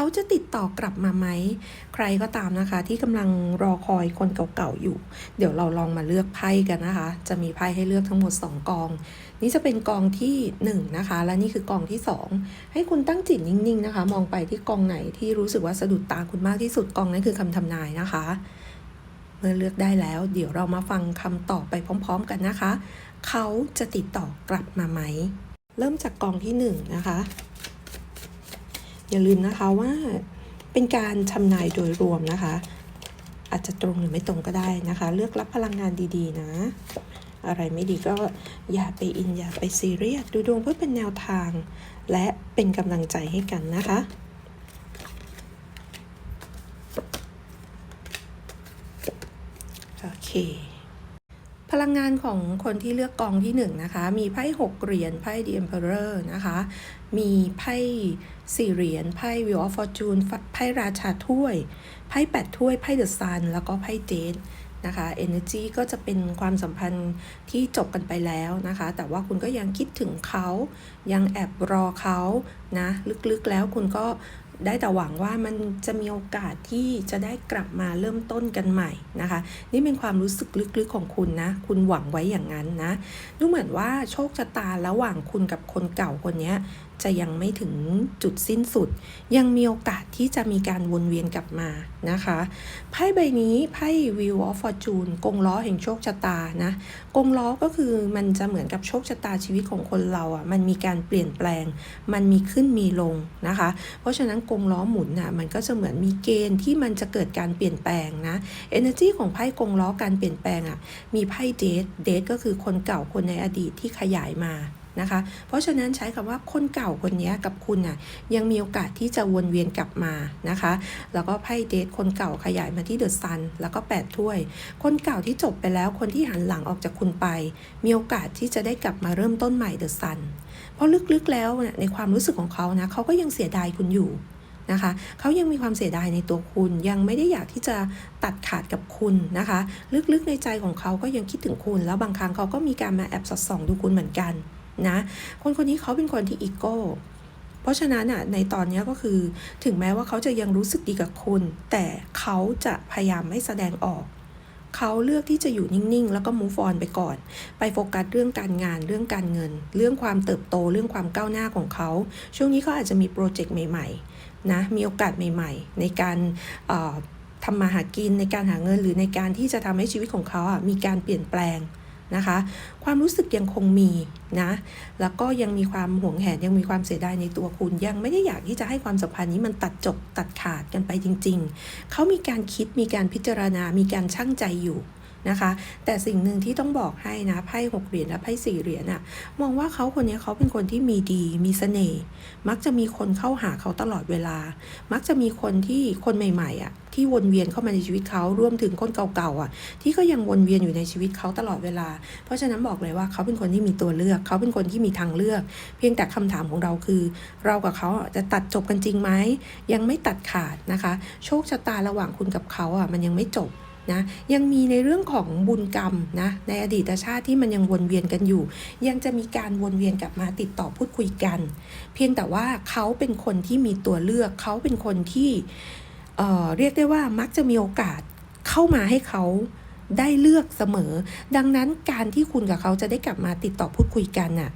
เขาจะติดต่อกลับมาไหม ใครก็ตามนะคะ ที่กำลังรอคอยคนเก่าๆอยู่ เดี๋ยวเราลองมาเลือกไพ่กันนะคะ จะมีไพ่ให้เลือกทั้งหมด 2 กอง นี่จะเป็นกองที่1นะคะ และนี่คือกองที่ 2 ให้คุณตั้งจิตนิ่งๆนะคะ มองไปที่กองไหนที่รู้สึกว่าสะดุดตาคุณมากที่สุดกองนั้นคือคำทำนายนะคะ เมื่อเลือกได้แล้ว เดี๋ยวเรามาฟังคำตอบไปพร้อม ๆ กันนะคะ เขาจะติดต่อกลับมาไหม เริ่มจากกองที่1นะคะ อย่าลืมนะคะว่าเป็นการทำนายโดยรวมนะคะ อาจจะตรงหรือไม่ตรงก็ได้นะคะ เลือกรับพลังงานดีๆ นะ อะไรไม่ดีก็อย่าไปอินอย่าไปซีเรียสดูดวงเพื่อเป็นแนวทาง และเป็นกำลังใจให้กันนะคะโอเค พลังงานของคนที่เลือกกองที่หนึ่งนะคะ มีไพ่หกเหรียญไพ่ The Emperor นะคะ มีไพ่สี่เหรียญไพ่ Wheel of Fortune ไพ่ราชาถ้วยไพ่แปดถ้วยไพ่ The Sun แล้วก็ไพ่เจดนะคะ Energy ก็จะเป็นความสัมพันธ์ที่จบกันไปแล้วนะคะ แต่ว่าคุณก็ยังคิดถึงเขา ยังแอบรอเขานะ ลึกๆแล้วคุณก็ ได้แต่หวังว่ามันจะมีโอกาสที่จะได้กลับมาเริ่มต้นกันใหม่นะคะ นี่เป็นความรู้สึกลึกๆของคุณนะ คุณหวังไว้อย่างนั้นนะดูเหมือนว่าโชคชะตาระหว่างคุณกับคนเก่าคนนี้จะยังไม่ถึงจุดสิ้นสุด ยังมีโอกาสที่จะมีการวนเวียนกลับมานะคะไพ่ใบนี้ไพ่ Wheel of Fortune กงล้อแห่งโชคชะตานะกงล้อก็คือมันจะเหมือนกับโชคชะตาชีวิตของคนเราอะมันมีการเปลี่ยนแปลง มันมีขึ้นมีลงนะคะ เพราะฉะนั้นกงล้อหมุนน่ะมันก็จะเหมือนมีเกณฑ์ที่มันจะเกิดการเปลี่ยนแปลงนะ energy ของไพ่กงล้อการเปลี่ยนแปลงอะมีไพ่เดทเดทก็คือคนเก่าคนในอดีตที่ขยายมานะคะ เพราะฉะนั้นใช้คำว่าคนเก่าคนนี้กับคุณน่ะยังมีโอกาสที่จะวนเวียนกลับมานะคะ แล้วก็ไพ่เดทคนเก่าขยายมาที่เดอะซันแล้วก็8ถ้วย คนเก่าที่จบไปแล้วคนที่หันหลังออกจากคุณไป มีโอกาสที่จะได้กลับมาเริ่มต้นใหม่เดอะซันเพราะลึกๆแล้วเนี่ยในความรู้สึกของเขานะเขาก็ยังเสียดายคุณอยู่ นะคะเขายังมีความเสียดายในตัวคุณ ยังไม่ได้อยากที่จะตัดขาดกับคุณนะคะ ลึกๆในใจของเขาก็ยังคิดถึงคุณ แล้วบางครั้งเขาก็มีการมาแอบสอดส่องดูคุณเหมือนกันนะคนคนนี้เขาเป็นคนที่อีโก้เพราะฉะนั้นอะในตอนนี้ก็คือถึงแม้ว่าเขาจะยังรู้สึกดีกับคุณ แต่เขาจะพยายามไม่แสดงออก เขาเลือกที่จะอยู่นิ่งๆ แล้วก็ move on ไปก่อน ไปโฟกัสเรื่องการงานเรื่องการเงิน เรื่องความเติบโตเรื่องความก้าวหน้าของเขา ช่วงนี้เขาอาจจะมีโปรเจกต์ใหม่ๆนะมีโอกาสใหม่ ๆ ในการทำมาหากินในการหาเงินหรือในการที่จะทำให้ชีวิตของเขาอะมีการเปลี่ยนแปลง นะคะ ความรู้สึกยังคงมีนะ แล้วก็ยังมีความหวงแหนยังมีความเสียดายในตัวคุณ ยังไม่ได้อยากที่จะให้ความสัมพันธ์นี้มันตัดจบตัดขาดกันไปจริง ๆ เขามีการคิดมีการพิจารณา มีการชั่งใจอยู่ นะคะ แต่สิ่งหนึ่งที่ต้องบอกให้นะไพ่หกเหรียญและไพ่สี่เหรียญอะมองว่าเขาคนนี้เขาเป็นคนที่มีดี มีเสน่ห์มักจะมีคนเข้าหาเขาตลอดเวลา มักจะมีคนที่คนใหม่ๆอะที่วนเวียนเข้ามาในชีวิตเขารวมถึงคนเก่าๆอะที่ก็ยังวนเวียนอยู่ในชีวิตเขาตลอดเวลา เพราะฉะนั้นบอกเลยว่าเขาเป็นคนที่มีตัวเลือก เขาเป็นคนที่มีทางเลือก เพียงแต่คำถามของเราคือ เรากับเขาจะตัดจบกันจริงไหมยังไม่ตัดขาดนะคะ โชคชะตาระหว่างคุณกับเขาอะมันยังไม่จบ นะยังมีในเรื่องของบุญกรรมนะในอดีตชาติที่มันยังวนเวียนกันอยู่ ยังจะมีการวนเวียนกลับมาติดต่อพูดคุยกัน เพียงแต่ว่าเขาเป็นคนที่มีตัวเลือกเขาเป็นคนที่เอ่อเรียกได้ว่ามักจะมีโอกาสเข้ามาให้เขาได้เลือกเสมอ ดังนั้นการที่คุณกับเขาจะได้กลับมาติดต่อพูดคุยกันน่ะ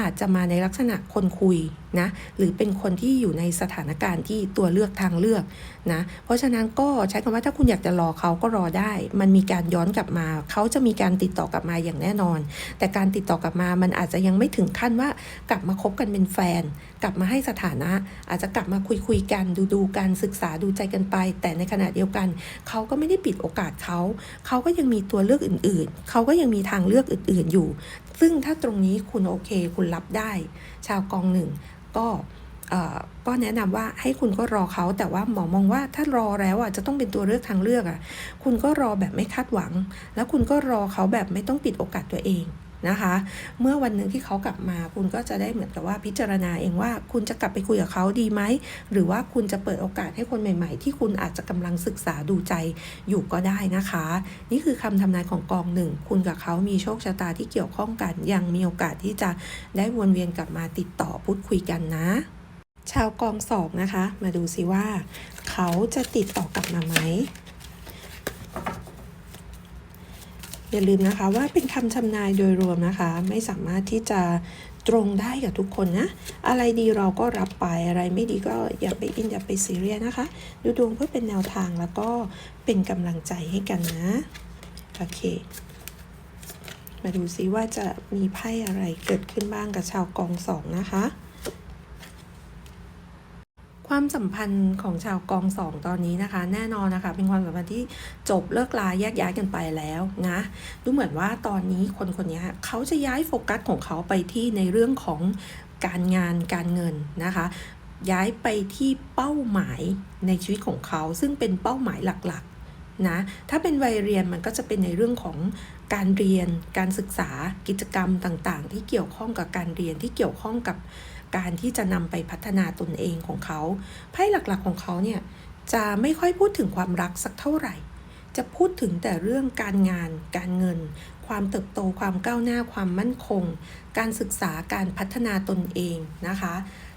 อาจจะมาในลักษณะคนคุยนะหรือเป็นคนที่อยู่ในสถานการณ์ที่ตัวเลือกทางเลือกนะเพราะฉะนั้นก็ใช้คำว่าถ้าคุณอยากจะรอเขาก็รอได้ มันมีการย้อนกลับมา เขาจะมีการติดต่อกลับมาอย่างแน่นอน แต่การติดต่อกลับมามันอาจจะยังไม่ถึงขั้นว่ากลับมาคบกันเป็นแฟน กลับมาให้สถานะ อาจจะกลับมาคุยคุยกันดูดูกันศึกษาดูใจกันไป แต่ในขณะเดียวกัน เขาก็ไม่ได้ปิดโอกาสเขา เขาก็ยังมีตัวเลือกอื่น ๆ เขาก็ยังมีทางเลือกอื่น ๆอยู่ ซึ่งถ้าตรงนี้คุณโอเค คุณรับได้ ชาวกองหนึ่งก็ก็แนะนำว่าให้คุณก็รอเขาแต่ว่าหมอมองว่าถ้ารอแล้วอะจะต้องเป็นตัวเลือกทางเลือกอะคุณก็รอแบบไม่คาดหวัง แล้วคุณก็รอเขาแบบไม่ต้องปิดโอกาสตัวเอง นะคะ เมื่อวันหนึ่งที่เขากลับมา คุณก็จะได้เหมือนกับว่าพิจารณาเองว่า คุณจะกลับไปคุยกับเขาดีไหม หรือว่าคุณจะเปิดโอกาสให้คนใหม่ ๆ ที่คุณอาจจะกำลังศึกษาดูใจอยู่ก็ได้นะคะ นี่คือคำทำนายของกองหนึ่ง คุณกับเขามีโชคชะตาที่เกี่ยวข้องกัน ยังมีโอกาสที่จะได้วนเวียนกลับมาติดต่อพูดคุยกันนะ ชาวกองสองนะคะ มาดูซิว่า เขาจะติดต่อกลับมาไหม อย่าลืมนะคะว่าเป็นคำทำนายโดยรวมนะคะ ไม่สามารถที่จะตรงได้กับทุกคนนะ อะไรดีเราก็รับไปอะไรไม่ดีก็อย่าไปอินอย่าไปซีเรียสนะคะ ดูดวงเพื่อเป็นแนวทางแล้วก็เป็นกำลังใจให้กันนะ โอเค มาดูซิว่าจะมีไพ่อะไรเกิดขึ้นบ้างกับชาวกองสองนะคะ ความสัมพันธ์ของชาวกองสองตอนนี้นะคะ แน่นอนนะคะ เป็นความสัมพันธ์ที่จบเลิกลาแยกย้ายกันไปแล้วนะดูเหมือนว่าตอนนี้คนคนนี้เขาจะย้ายโฟกัสของเขาไปที่ในเรื่องของการงานการเงินนะคะ ย้ายไปที่เป้าหมายในชีวิตของเขา ซึ่งเป็นเป้าหมายหลักๆนะถ้าเป็นวัยเรียนมันก็จะเป็นในเรื่องของการเรียน การศึกษากิจกรรมต่างๆ ที่เกี่ยวข้องกับการเรียนที่เกี่ยวข้องกับ การที่จะนำไปพัฒนาตนเองของเขาไพ่หลักๆของเขาเนี่ยจะไม่ค่อยพูดถึงความรักสักเท่าไหร่ จะพูดถึงแต่เรื่องการงาน การเงิน ความเติบโตความก้าวหน้าความมั่นคง การศึกษาการพัฒนาตนเองนะคะ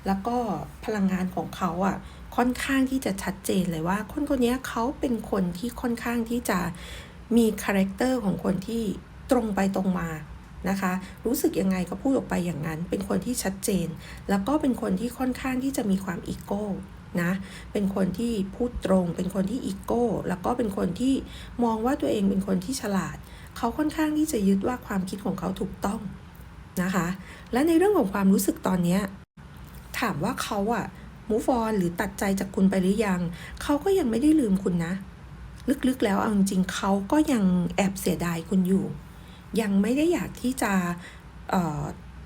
แล้วก็พลังงานของเขาอะค่อนข้างที่จะชัดเจนเลยว่า คนคนนี้เขาเป็นคนที่ค่อนข้างที่จะมีคาแรคเตอร์ของคนที่ตรงไปตรงมา นะคะ รู้สึกยังไงก็พูดออกไปอย่างนั้น เป็นคนที่ชัดเจน แล้วก็เป็นคนที่ค่อนข้างที่จะมีความอีโก้นะเป็นคนที่พูดตรง เป็นคนที่อีโก้ แล้วก็เป็นคนที่มองว่าตัวเองเป็นคนที่ฉลาด เขาค่อนข้างที่จะยึดว่าความคิดของเขาถูกต้องนะคะ และในเรื่องของความรู้สึกตอนนี้ ถามว่าเขาอะมูฟอนหรือตัดใจจากคุณไปหรือยัง เขาก็ยังไม่ได้ลืมคุณนะ ลึกๆแล้วเอาจริงๆเขาก็ยังแอบเสียดายคุณอยู่ ยังไม่ได้อยากที่จะ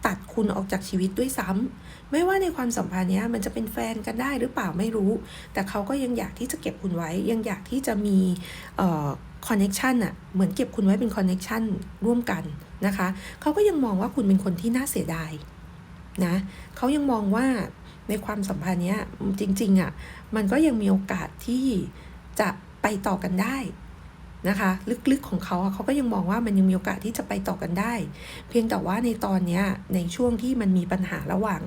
ตัดคุณออกจากชีวิตด้วยซ้ำไม่ว่าในความสัมพันธ์นี้มันจะเป็นแฟนกันได้หรือเปล่าไม่รู้ แต่เขาก็ยังอยากที่จะเก็บคุณไว้ ยังอยากที่จะมีคอนเน็ชันอะเหมือนเก็บคุณไว้เป็นคอนเน็ชันร่วมกันนะคะเขาก็ยังมองว่าคุณเป็นคนที่น่าเสียดายนะเขายังมองว่าในความสัมพันธ์นี้จริงๆอะมันก็ยังมีโอกาสที่จะไปต่อกันได้ นะคะลึกๆของเขาเขาก็ยังมองว่ามันยังมีโอกาสที่จะไปต่อกันได้ เพียงแต่ว่าในตอนนี้ในช่วงที่มันมีปัญหาระหว่าง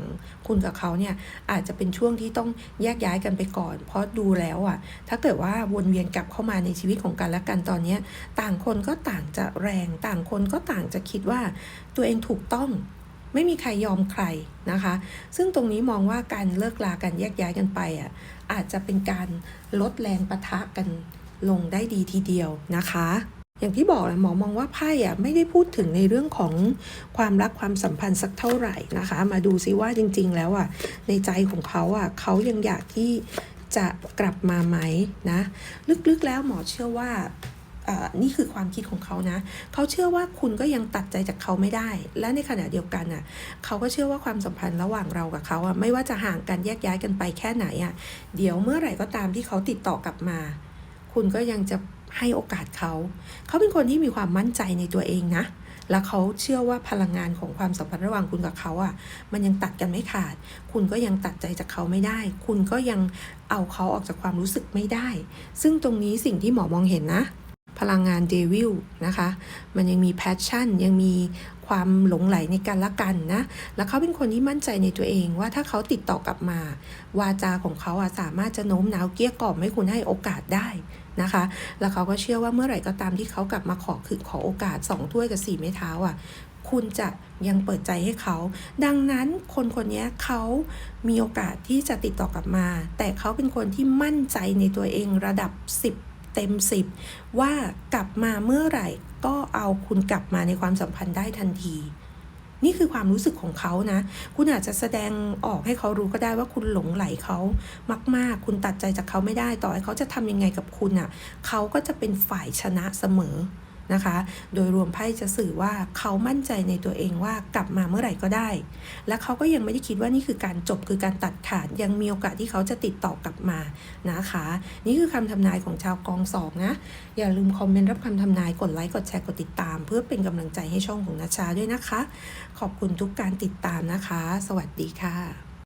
คุณกับเขาเนี่ยอาจจะเป็นช่วงที่ต้องแยกย้ายกันไปก่อน เพราะดูแล้วอะถ้าเกิดว่าวนเวียนกลับเข้ามาในชีวิตของกันและกันตอนนี้ต่างคนก็ต่างจะแรง ต่างคนก็ต่างจะคิดว่าตัวเองถูกต้องไม่มีใครยอมใครนะคะ ซึ่งตรงนี้มองว่าการเลิกลากันแยกย้ายกันไปอะอาจจะเป็นการลดแรงปะทะกัน ลงได้ดีทีเดียวนะคะ อย่างที่บอกแหละหมอมองว่าไพ่อะไม่ได้พูดถึงในเรื่องของความรักความสัมพันธ์สักเท่าไหร่นะคะ มาดูซิว่าจริง ๆ แล้วอะในใจของเขาอะเขายังอยากที่จะกลับมาไหมนะ ลึกๆแล้วหมอเชื่อว่านี่คือความคิดของเขานะ เขาเชื่อว่าคุณก็ยังตัดใจจากเขาไม่ได้ และในขณะเดียวกันอะ เขาก็เชื่อว่าความสัมพันธ์ระหว่างเรากับเขาอะ ไม่ว่าจะห่างกันแยกย้ายกันไปแค่ไหนอะ เดี๋ยวเมื่อไหร่ก็ตามที่เขาติดต่อกลับมา คุณก็ยังจะให้โอกาสเขา เขาเป็นคนที่มีความมั่นใจในตัวเองนะ แล้วเขาเชื่อว่าพลังงานของความสัมพันธ์ระหว่างคุณกับเขาอะ่ะ มันยังตัดกันไม่ขาด คุณก็ยังตัดใจจากเขาไม่ได้ คุณก็ยังเอาเขาออกจากความรู้สึกไม่ได้ ซึ่งตรงนี้สิ่งที่หมอมองเห็นนะ พลังงานเดวิลนะคะ มันยังมีแพชชั่น ยังมีความหลงไหลในการละกันนะ แล้วเขาเป็นคนที่มั่นใจในตัวเองว่าถ้าเขาติดต่อกลับมา วาจาของเขาอะสามารถจะโน้มน้าวเกี้ยกล่อมให้คุณให้โอกาสได้ นะคะ แล้วเขาก็เชื่อว่าเมื่อไหร่ก็ตามที่เขากลับมาขอคือขอโอกาสสองถ้วยกับสี่ไม้เท้าอะคุณจะยังเปิดใจให้เขา ดังนั้นคนคนนี้เขามีโอกาสที่จะติดต่อกลับมา แต่เขาเป็นคนที่มั่นใจในตัวเองระดับ 10 เต็ม 10 ว่ากลับมาเมื่อไหร่ก็เอาคุณกลับมาในความสัมพันธ์ได้ทันที นี่คือความรู้สึกของเขานะ คุณอาจจะแสดงออกให้เขารู้ก็ได้ว่าคุณหลงไหลเขามาก ๆ คุณตัดใจจากเขาไม่ได้ต่อให้เขาจะทำยังไงกับคุณอะ่ะ เขาก็จะเป็นฝ่ายชนะเสมอ นะคะ โดยรวมไพ่จะสื่อว่าเขามั่นใจในตัวเองว่ากลับมาเมื่อไหร่ก็ได้ และเขาก็ยังไม่ได้คิดว่านี่คือการจบคือการตัดขาดยังมีโอกาสที่เขาจะติดต่อกลับมานะคะ นี่คือคำทำนายของชาวกองสองนะ อย่าลืมคอมเมนต์รับคำทำนายกดไลค์กดแชร์กดติดตาม เพื่อเป็นกำลังใจให้ช่องของนัชชาด้วยนะคะ ขอบคุณทุกการติดตามนะคะ สวัสดีค่ะ